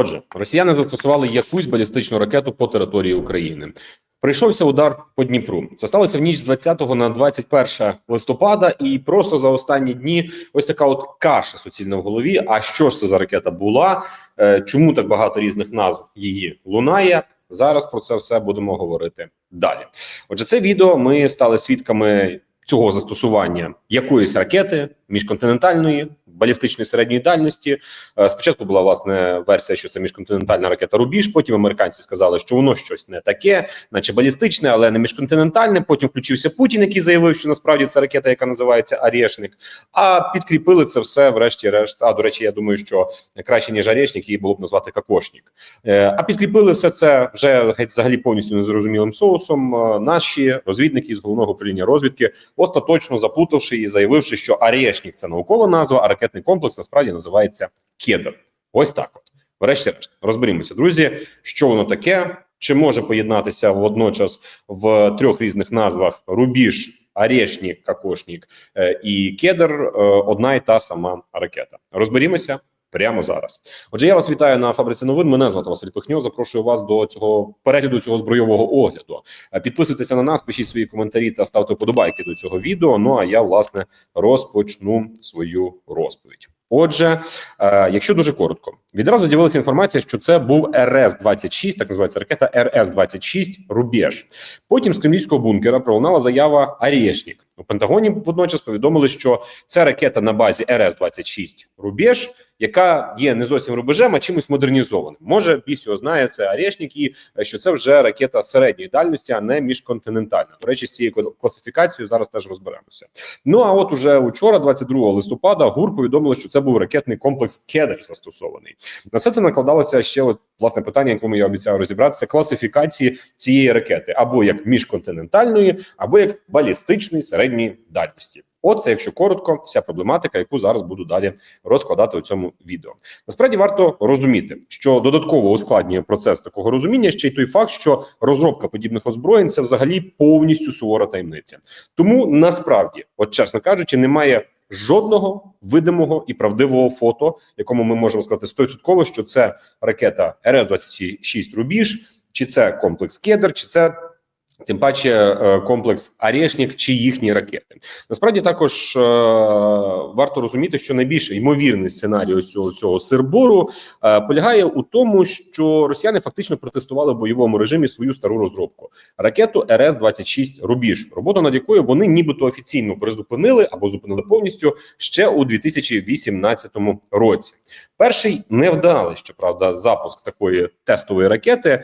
Отже, росіяни застосували якусь балістичну ракету по території України. Прийшовся удар по Дніпру. Це сталося в ніч з 20 на 21 листопада, і просто за останні дні ось така от каша суцільна в голові. А що ж це за ракета була? Е, Чому так багато різних назв її лунає? Зараз про це все будемо говорити далі. Отже, це відео ми стали свідками цього застосування якоїсь ракети міжконтинентальної балістичної середньої дальності. Е, Спочатку була власне версія, що це міжконтинентальна ракета Рубіж. Потім американці сказали, що воно щось не таке, наче балістичне, але не міжконтинентальне. Потім включився Путін, який заявив, що насправді це ракета, яка називається Арєшник. А підкріпили це все, врешті-решт. А до речі, я думаю, що краще ніж Арєшник, її було б назвати Кокошник. Е, А підкріпили все це вже взагалі повністю незрозумілим соусом. Е, Наші розвідники з головного управління розвідки остаточно заплутавши і заявивши, що Арєшник це наукова назва, а ракетний комплекс насправді називається Кедр. Ось так. От, врешті-решт, розберімося, друзі, що воно таке, чи може поєднатися водночас в трьох різних назвах Рубіж. Арєшнік, Кокошнік е, і Кедр е, одна і та сама ракета. Розберімося прямо зараз. Отже, я вас вітаю на фабриці новин. Мене звати Василь Пихньо. Запрошую вас до цього перегляду цього збройового огляду. Е, Підписуйтеся на нас, пишіть свої коментарі та ставте вподобайки до цього відео. Ну а я власне розпочну свою розповідь. Отже, е, якщо дуже коротко, відразу з'явилася інформація, що це був РС 26 так називається ракета РС 26 Рубеж. Потім з кремлівського бункера пролунала заява Арєшнік. У Пентагоні водночас повідомили, що це ракета на базі РС 26 Рубеж, яка є не зовсім рубежем, а чимось модернізованим. Може, біс його знає це Арєшнік, і е, що це вже ракета середньої дальності, а не міжконтинентальна. До речі, з цією класифікацією зараз теж розберемося. Ну а от уже учора, 22 листопада, ГУР повідомили, що це був ракетний комплекс Кедр застосований. На все це накладалося ще от власне питання, якому я обіцяю розібратися: класифікації цієї ракети або як міжконтинентальної, або як балістичної середньої дальності. От це, якщо коротко, вся проблематика, яку зараз буду далі розкладати у цьому відео. Насправді варто розуміти, що додатково ускладнює процес такого розуміння ще й той факт, що розробка подібних озброєнь це взагалі повністю сувора таємниця. Тому насправді, от чесно кажучи, немає. Жодного видимого і правдивого фото, якому ми можемо сказати 100%, що це ракета РС 26 Рубіж, чи це комплекс Кедр, чи це тим паче е, комплекс Арєшнік чи їхні ракети. Насправді також е, варто розуміти, що найбільш ймовірний сценарій ось цього цього сирбору е, полягає у тому, що росіяни фактично протестували в бойовому режимі свою стару розробку ракету РС 26 Рубіж, роботу над якою вони нібито офіційно призупинили або зупинили повністю ще у 2018 році. Перший невдалий, щоправда, запуск такої тестової ракети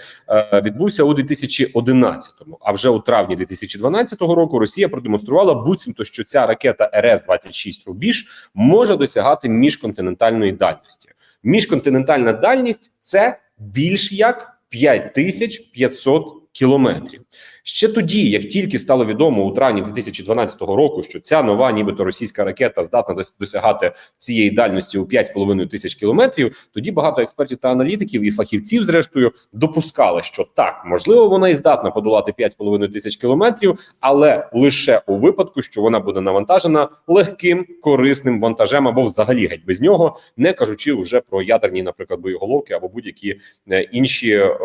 відбувся у 2011-му. А вже у травні 2012 року Росія продемонструвала буцімто, що ця ракета РС 26 Рубіж може досягати міжконтинентальної дальності. Міжконтинентальна дальність це більш як 5500 кілометрів. Ще тоді, як тільки стало відомо у травні 2012 року, що ця нова, нібито російська ракета здатна досягати цієї дальності у 5,5 тисяч кілометрів, тоді багато експертів та аналітиків і фахівців, зрештою, допускали, що так можливо вона і здатна подолати 5,5 тисяч кілометрів, але лише у випадку, що вона буде навантажена легким корисним вантажем або взагалі геть без нього, не кажучи вже про ядерні, наприклад, боєголовки або будь-які е, інші е,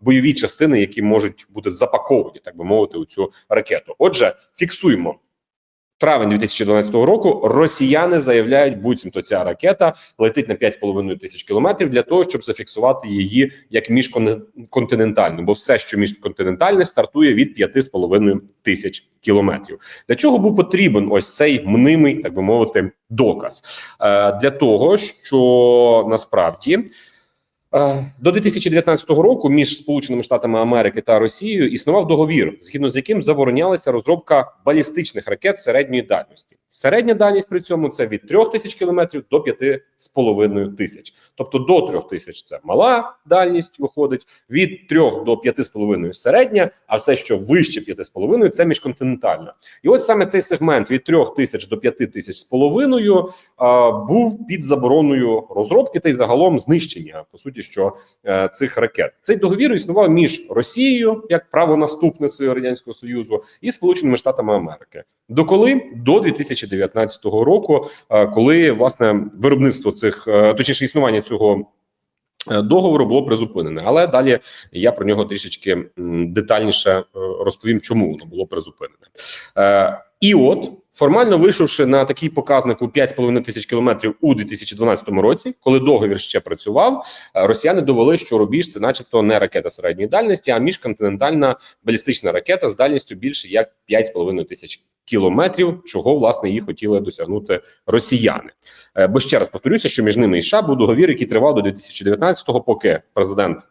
бойові частини, які можуть бути запаковані, так би мовити, у цю ракету. Отже, фіксуємо. Травень 2012 року росіяни заявляють, буцімто ця ракета летить на 5,5 тисяч кілометрів для того, щоб зафіксувати її як міжконтинентальну, бо все, що міжконтинентальне, стартує від 5,5 тисяч кілометрів. Для чого був потрібен ось цей мнимий, так би мовити, доказ? Е, для того, що насправді. Е, До 2019 року між Сполученими Штатами Америки та Росією існував договір, згідно з яким заборонялася розробка балістичних ракет середньої дальності. Середня дальність при цьому це від 3 тисяч кілометрів до 5,5 тисяч. Тобто до 3 тисяч це мала дальність виходить, від 3 до 5,5 середня, а все, що вище 5,5 це міжконтинентальна. І ось саме цей сегмент від 3 тисяч до 5 тисяч з половиною був під забороною розробки та й загалом знищення по суті, що е, цих ракет цей договір існував між Росією як правонаступницею радянського союзу і Сполученими Штатами Америки. Доколи до 2019 року, е, коли власне виробництво цих, е, точніше існування цього е, договору було призупинене. Але далі я про нього трішечки детальніше розповім, чому воно було призупинене. І от формально вийшовши на такий показник у 5,5 тисяч кілометрів у 2012 році, коли договір ще працював, е, росіяни довели, що рубіж це, начебто, не ракета середньої дальності, а міжконтинентальна балістична ракета з дальністю більше як 5,5 тисяч кілометрів, чого власне і хотіли досягнути росіяни. Е, Бо ще раз повторюся, що між ними і США був договір, який тривав до 2019-го, поки президент.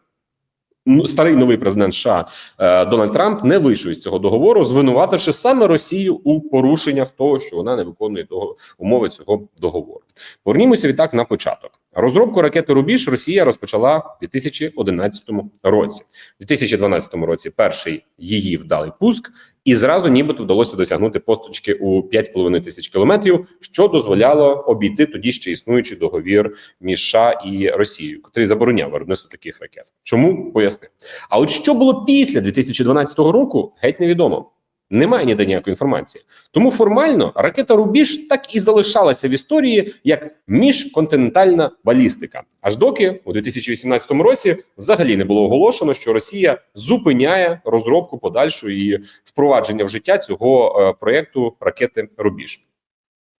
Старий новий президент США е, Дональд Трамп не вийшов із цього договору, звинувативши саме Росію у порушеннях того, що вона не виконує того умови цього договору. Повернімося відтак на початок. Розробку ракети Рубіж Росія розпочала в 2011 році. У 2012 році перший її вдалий пуск, і зразу нібито вдалося досягнути посточки у 5,5 тисяч кілометрів, що дозволяло обійти тоді ще існуючий договір між США і Росією, який забороняв виробництво таких ракет. Чому пояснив? А от що було після 2012 року, геть невідомо. Немає ніде ніякої інформації. Тому формально ракета Рубіж так і залишалася в історії як міжконтинентальна балістика. Аж доки у 2018 році взагалі не було оголошено, що Росія зупиняє розробку подальшої і впровадження в життя цього е, проєкту ракети Рубіж.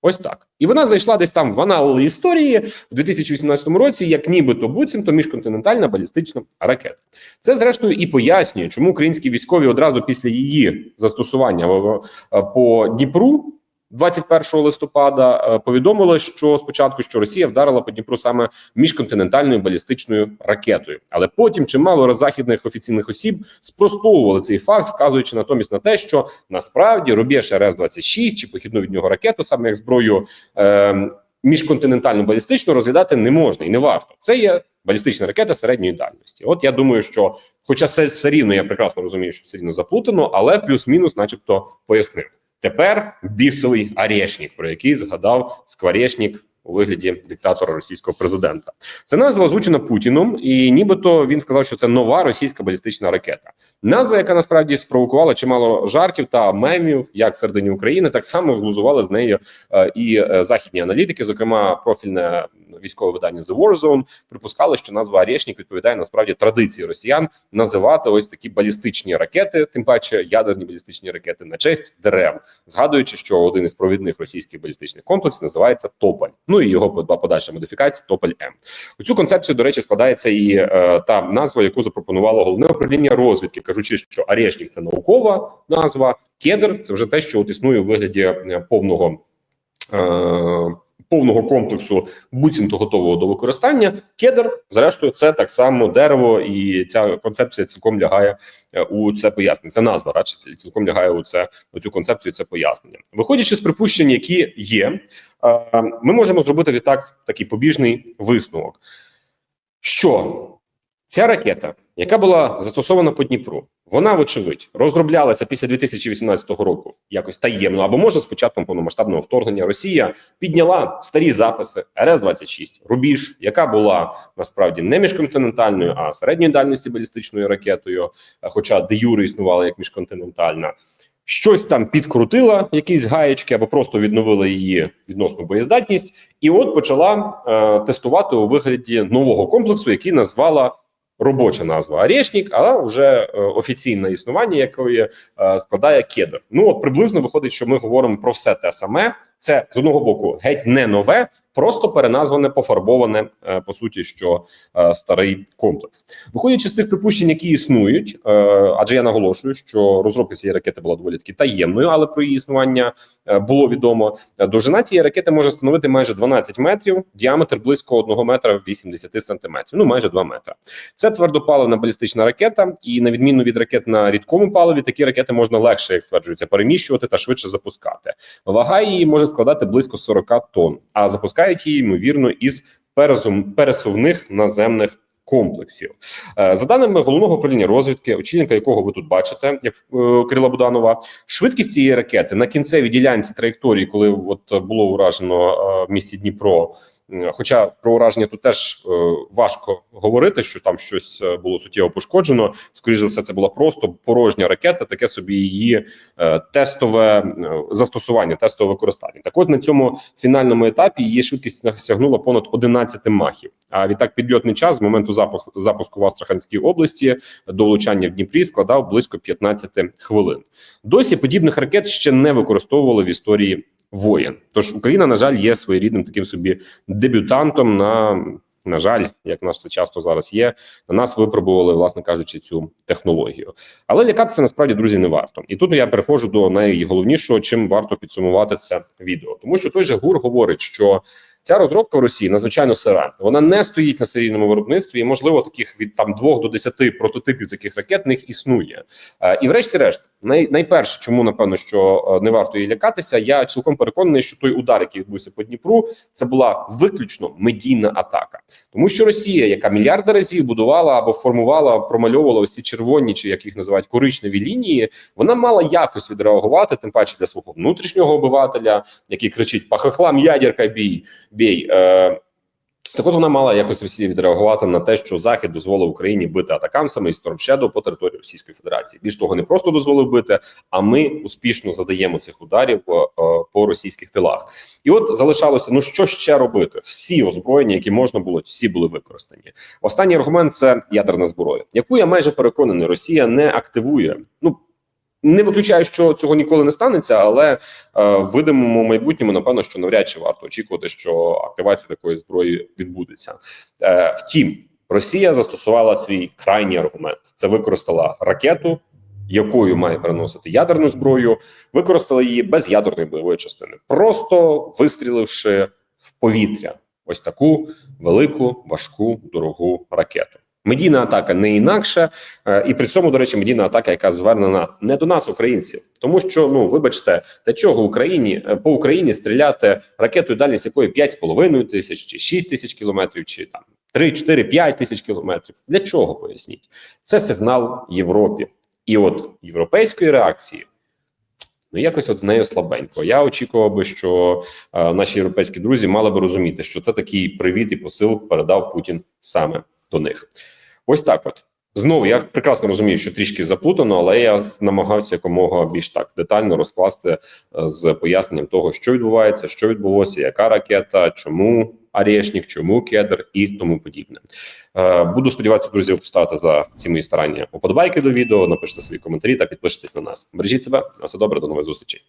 Ось так. І вона зайшла десь там в анали історії в 2018 році, як нібито буцімто міжконтинентальна балістична ракета. Це зрештою і пояснює, чому українські військові одразу після її застосування е, е, по Дніпру. 21 листопада е, повідомили, що спочатку що Росія вдарила по Дніпру саме міжконтинентальною балістичною ракетою, але потім чимало західних офіційних осіб спростовували цей факт, вказуючи натомість на те, що насправді рубеж РС 26 чи похідну від нього ракету, саме як зброю е, міжконтинентальну балістичну, розглядати не можна і не варто. Це є балістична ракета середньої дальності. От я думаю, що, хоча все, все рівно, я прекрасно розумію, що все рівно заплутано, але плюс-мінус, начебто, пояснив. Тепер бісовий Арешнік, про який згадав Скворечнік у вигляді диктатора російського президента. Це назва озвучена Путіном, і нібито він сказав, що це нова російська балістична ракета. Назва, яка насправді спровокувала чимало жартів та мемів, як всередині України, так само глузували з нею е, і е, західні аналітики, зокрема профільне військове видання The War Zone, що назва Арешнік відповідає насправді традиції росіян називати ось такі балістичні ракети, тим паче ядерні балістичні ракети на честь дерев, згадуючи, що один із провідних російських балістичних комплексів називається Тополь. Ну і його подальша модифікація Тополь М. У цю концепцію, до речі, складається і е, та назва, яку запропонувало головне управління розвідки, кажучи, що Арешнік це наукова назва, кедр це вже те, що от існує у вигляді е, повного. Е, Повного комплексу буцімто готового до використання кедр, зрештою, це так само дерево, і ця концепція цілком лягає е, у це пояснення. Це назва радше цілком лягає у це у цю концепцію. Це пояснення. Виходячи з припущень, які є, е, ми можемо зробити відтак такий побіжний висновок, що ця ракета, яка була застосована по Дніпру, вона, вочевидь, розроблялася після 2018 року якось таємно, або може з початком повномасштабного вторгнення Росія підняла старі записи РС 26 Рубіж, яка була насправді не міжконтинентальною, а середньої дальності балістичною ракетою, хоча де юри існувала як міжконтинентальна. Щось там підкрутила, якісь гаєчки, або просто відновила її відносну боєздатність, і от почала е, тестувати у вигляді нового комплексу, який назвала робоча назва Арешнік, а вже е, офіційне існування якої е, складає кедр. Ну от приблизно виходить, що ми говоримо про все те саме. Це з одного боку геть не нове, просто переназване, пофарбоване е, по суті, що е, старий комплекс. Виходячи з тих припущень, які існують, е, адже я наголошую, що розробка цієї ракети була доволі таки таємною, але про її існування було відомо. Довжина цієї ракети може становити майже 12 метрів, діаметр близько 1 метра 80 сантиметрів, ну майже 2 метри. Це твердопаливна балістична ракета, і на відміну від ракет на рідкому паливі, такі ракети можна легше, як стверджується, переміщувати та швидше запускати. Вага її може складати близько 40 тонн, а запускають її ймовірно із пересувних наземних. Комплексів Е, за даними головного управління розвідки, очільника якого ви тут бачите, як е, Кирила Буданова, швидкість цієї ракети на кінцевій ділянці траєкторії, коли от було уражено е, в місті Дніпро хоча про ураження тут теж е, важко говорити, що там щось е, було суттєво пошкоджено. Скоріше за все, це була просто порожня ракета, таке собі її е, тестове застосування, тестове використання. Так, от на цьому фінальному етапі її швидкість сягнула понад 11 махів. А відтак підльотний час з моменту запуску запуску в Астраханській області до влучання в Дніпрі складав близько 15 хвилин. Досі подібних ракет ще не використовували в історії воєн. Тож Україна, на жаль, є своєрідним таким собі дебютантом. На на жаль, як нас це часто зараз є, на нас випробували, власне кажучи, цю технологію. Але лякатися насправді друзі не варто. І тут я переходжу до найголовнішого, чим варто підсумувати це відео, тому що той же гур говорить, що. Ця розробка в Росії надзвичайно сира. Вона не стоїть на серійному виробництві, і можливо таких від там 2 до 10 прототипів таких ракет них існує. Е, і, врешті-решт, най, найперше, чому напевно, що е, не варто її лякатися, я цілком переконаний, що той удар, який відбувся по Дніпру, це була виключно медійна атака, тому що Росія, яка мільярди разів будувала або формувала, промальовувала ці червоні, чи як їх називають коричневі лінії, вона мала якось відреагувати, тим паче для свого внутрішнього обивателя, який кричить Пахохлам, ядерка бій бій. Е, так от вона мала якось Росія відреагувати на те, що Захід дозволив Україні бити атакамсами і Shadow по території Російської Федерації. Більш того, не просто дозволив бити, а ми успішно задаємо цих ударів по, е, по російських тилах. І от залишалося: ну що ще робити? Всі озброєння, які можна було, всі були використані. Останній аргумент це ядерна зброя, яку я майже переконаний, Росія не активує. Ну не виключаю, що цього ніколи не станеться, але е, в видимому майбутньому, напевно, що навряд чи варто очікувати, що активація такої зброї відбудеться. Е, втім, Росія застосувала свій крайній аргумент: це використала ракету, якою має переносити ядерну зброю, використала її без ядерної бойової частини, просто вистріливши в повітря ось таку велику, важку, дорогу ракету. Медійна атака не інакше, е, і при цьому, до речі, медійна атака, яка звернена не до нас, українців, тому що ну вибачте, для чого Україні е, по Україні стріляти ракетою, дальність якої 5,5 тисяч чи 6 тисяч кілометрів, чи там 3, 4, 5 тисяч кілометрів. Для чого поясніть? Це сигнал Європі, і от європейської реакції. Ну, якось от з нею слабенько. Я очікував би, що е, наші європейські друзі мали би розуміти, що це такий привіт і посил передав Путін саме до них. Ось так. От знову я прекрасно розумію, що трішки заплутано, але я намагався якомога більш так детально розкласти е, з поясненням того, що відбувається, що відбулося, яка ракета, чому Арєшнік, чому кедр і тому подібне. Е, Буду сподіватися, друзі, ви поставите за ці мої старання уподобайки до відео, напишите свої коментарі та підпишитесь на нас. Бережіть себе, на все добре, до нових зустрічей.